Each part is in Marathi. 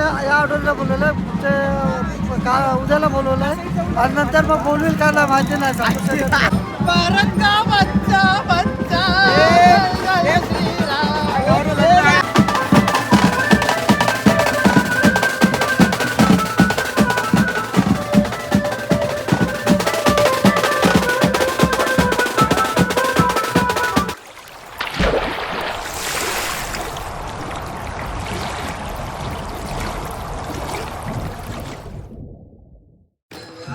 या ऑर्डरला बोलवलं ते का उद्याला बोलवलं आहे आणि नंतर मग बोलवेल का नाही माहिती नाही सांगू शकत.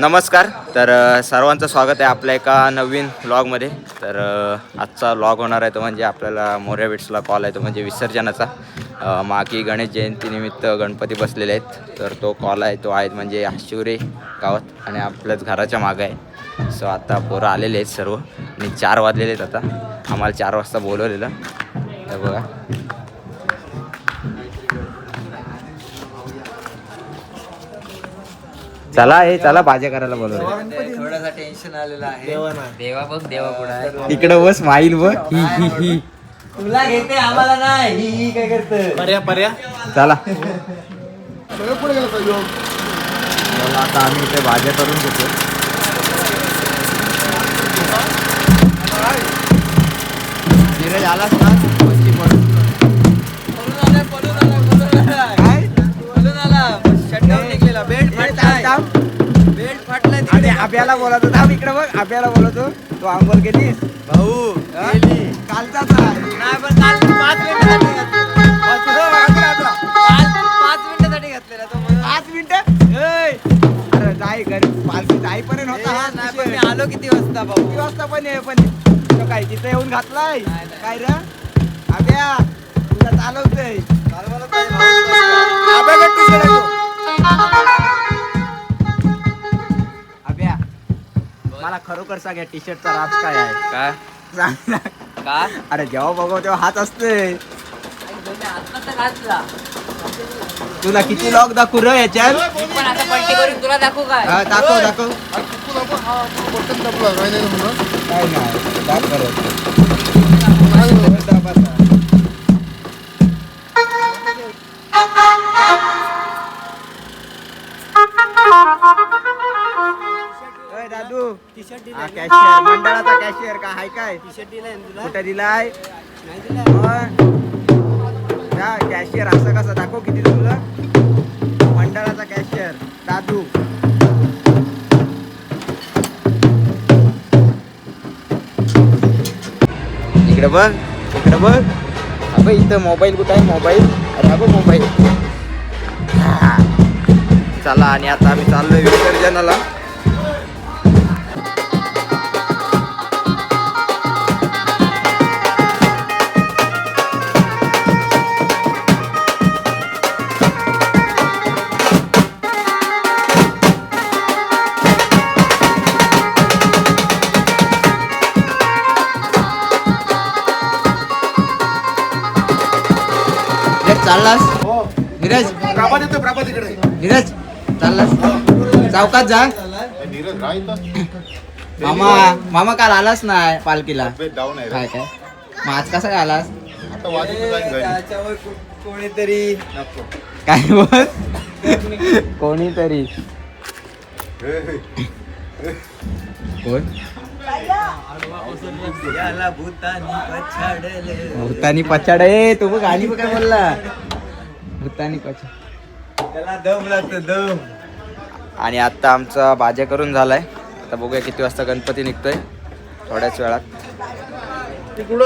नमस्कार. तर सर्वांचं स्वागत आहे आपल्या एका नवीन व्लॉगमध्ये तर आजचा व्लॉग होणार आहे तो म्हणजे आपल्याला मोऱ्या बिट्सला कॉल आहे तो म्हणजे विसर्जनाचा. मागी गणेश जयंतीनिमित्त गणपती बसलेले आहेत. तर तो कॉल आहे तो आहे म्हणजे आशिवरे गावात आणि आपल्याच घराच्या मागं आहे. सो आता पोरं आलेले आहेत सर्व आणि चार वाजलेले आहेत आता. आम्हाला चार वाजता बोलवलेलं. तर बघा. चला हे चला भाज्या करायला बोलवलं. थोडासा टेन्शन आलेला आहे. देवा बघ देवा पुढे आहे. इकडं बस माईल बघ. ही ही ही. तुला घेते आम्हाला नाही. ही ही काय करत पर्या पर्या. चला. चला आता आम्ही इथे भाज्या करून घेतो. धीरज आलास ना? आब्याला बोलवतो. थांब इकडे बघ आब्याला बोलवतो. तू आंघोळ केलीस? भाऊ गेली. कालचाच आहे नाही पण काल पाच मिनिटासाठी घातलेला. काल पाच मिनिटासाठी घातलेला तो म्हणून. पाच मिनिटं? अरे जाई घरी पालखी जाईपर्यंत ए, होता हा नाही पण मी. आलो किती वाजता भाऊ? किती वाजता पण ये पण तो काय तिथे येऊन घातलाय? नाही, नाही. काय रे? आब्या तुला चालवतोय. चालवायला पाहिजे आहे. तो. मला खरोखर सांग या टी शर्टचा राज काय आहे? काय? सांग ना. का अरे जेव्हा बघाव तेव्हा हात असते. तुला किती लॉक दाखवू रे याच्यात? मी पण आता पलटी करून तुला दाखवू काय? हा, दाखव. दाखव बटन दाबला राहिलेलं म्हणून. काय नाही दाख हा कॅशियर मंडळाचा कॅशियर का? हाय काय? कुठे दिलाय? कॅशियर असं कसं दाखव किती तुला? मंडळाचा कॅशियर दादू. इकडे बघ इकडे बघ. अबे इथं मोबाईल कुठं आहे? मोबाईल अरे अगं मोबाईल हा. चला आणि आता आम्ही चाललोय विसर्जनाला. चाललास? नीरज? येतो प्रापात इकडे. नीरज चाललास. चौकात जा. नीरज मामा मामा काल आलास नाही पालखीला? डाऊन आहे काय काय? मग आज कसा काय आलास? आता वाजत जाईन घरी. त्याच्यावर को- कोणीतरी काय बोल? कोणीतरी. कोण याला भूतानी पछाडले. भूतानी पछाड ए तू बघ गाणी बघ काय बोलला. भूतानी त्याला दम लागतो दम. आणि आता आमचा भाज्या करून झालाय. आता बघूया किती वाजता गणपती निघतोय. थोड्याच वेळात. ती कुठं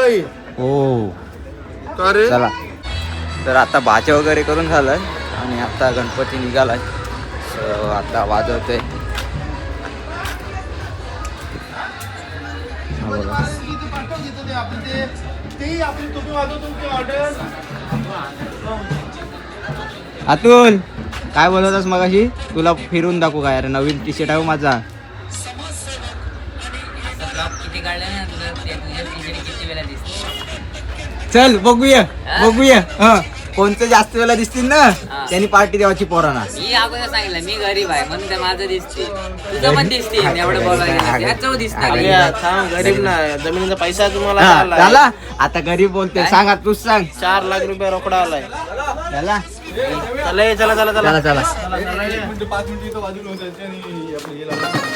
हो. चला. तर आता भाज्या वगैरे करून झालंय. आणि आता गणपती निघालाय. सो आता वाजवतोय. हा बघा. अतुल काय बोलवतस मगाशी? तुला फिरून दाखवू काय? अरे नवीन टी शर्ट आहे हो माझा. चल बघूया बघूया. हा. कोणते जास्त वेळा दिसतील ना. त्यांनी पार्टी द्यावाची पोरांना. मी अगोदर सांगितलं मी गरीब आहे म्हणून ते माझं दिसते तुझं पण दिसते एवढं बोलायला. याचं दिसतं गरीब ना जमिनीचा पैसा तुम्हाला. झाला आता गरीब बोलते? सांगा तूच सांग. चार लाख रुपये रोकडा आलाय. झाला चला ये, चला चला. चला चला. चला चला.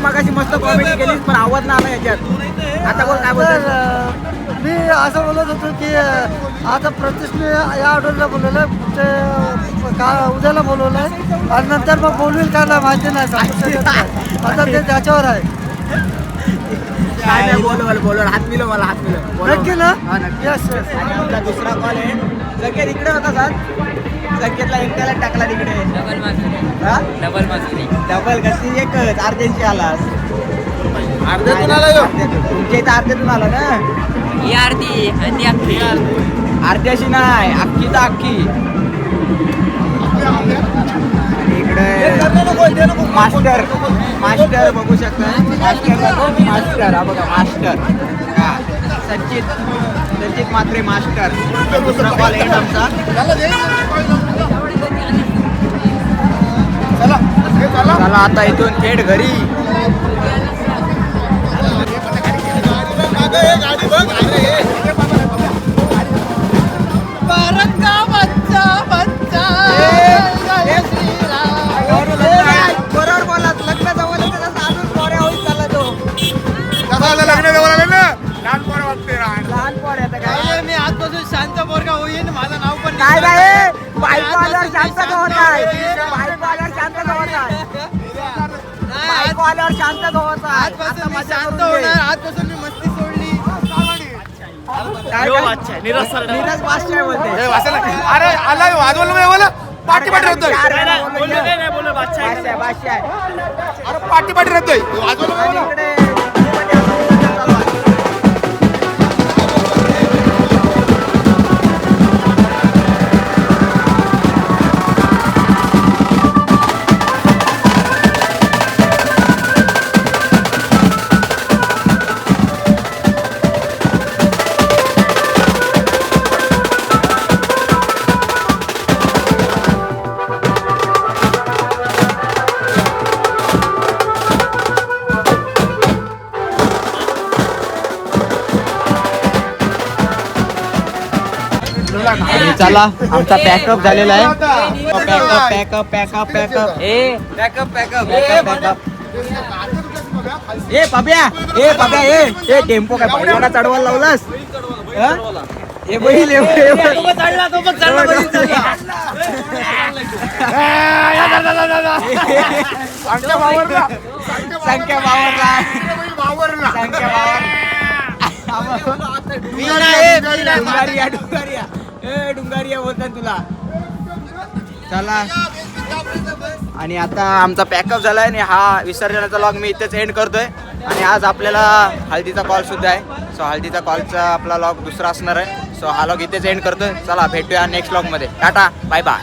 मगाशी मस्त कॉमेडी केलीस पण आवाज ना आला याच्यात. आता बोल काय तर बोलतो अं, मी असं बोलत होतो की आता प्रतिष्ठे या ऑर्डरला बोलवलं ते अं, का उद्याला बोलवलं आहे आणि नंतर मग बोलवेल का नाही माहिती नाही सांगू. आता ते त्याच्यावर आहे. काय नाही बोल बोल बोल हात मिळव मला हात बोलव. नक्की ना. येस येस दुसरा कॉल आहे. संकेत इकडे होता सर संकेतला एकट्याला टाकला तिकडे. डबल मासुरी. हा? डबल मासुरी. डबल कशी? एकच. अर्ध्यांची आलास. अर्ध्यातून आला ह्यो. तुमच्या इथं अर्ध्यातून आला ना? ही अर्धी आणि ती अख्खी. अर्ध्याशी नाही अख्खी. तर अख्खी इकडे मास्टर. मास्टर बघू शकता. मास्टर. मास्टर. हा बघा मास्टर. हा. संचित संचित मात्रे मास्टर दुसरा कॉल एंड आमचा चला आता इथून थेट घरी. बरोबर बोलात लग्न जवळ पोऱ्या चालला तो. लग्न जवळ काय नाही बायको आल्यावर शांत होत नाही बायको आल्यावर शांत होत नाही बायको आल्यावर शांत होत आजपासून मी शांत होणार आजपासून मी मस्ती सोडली. नीरज बादशाह बोलते. अरे आला वाजवलं मला पाठी पाठी राहतोय बादशाह बादशाह अरे पाठी पाठी राहतोय वाजवलं मला. इकडे चला आमचा पॅकअप झालेला आहे. पॅकअप पॅकअप पॅकअप पॅकअप ए पॅकअप पॅकअप पॅकअप ए पब्या ए पब्या ए ए टेम्पो काय पहिल्याला चढवायला लावलास? हं? ए बैल. संख्या डुंगारिया डुंगारिया ए डुंगारिया बोलतात तुला. चला. आणि आता आमचा पॅकअप झाला आहे आणि हा विसर्जनाचा लॉग मी इथेच एंड करतोय. आणि आज आपल्याला हळदीचा कॉल सुद्धा आहे. सो हळदीचा कॉलचा आपला लॉग दुसरा असणार आहे. सो हा लॉग इथेच एंड करतोय. चला भेटूया नेक्स्ट लॉगमध्ये टाटा बाय बाय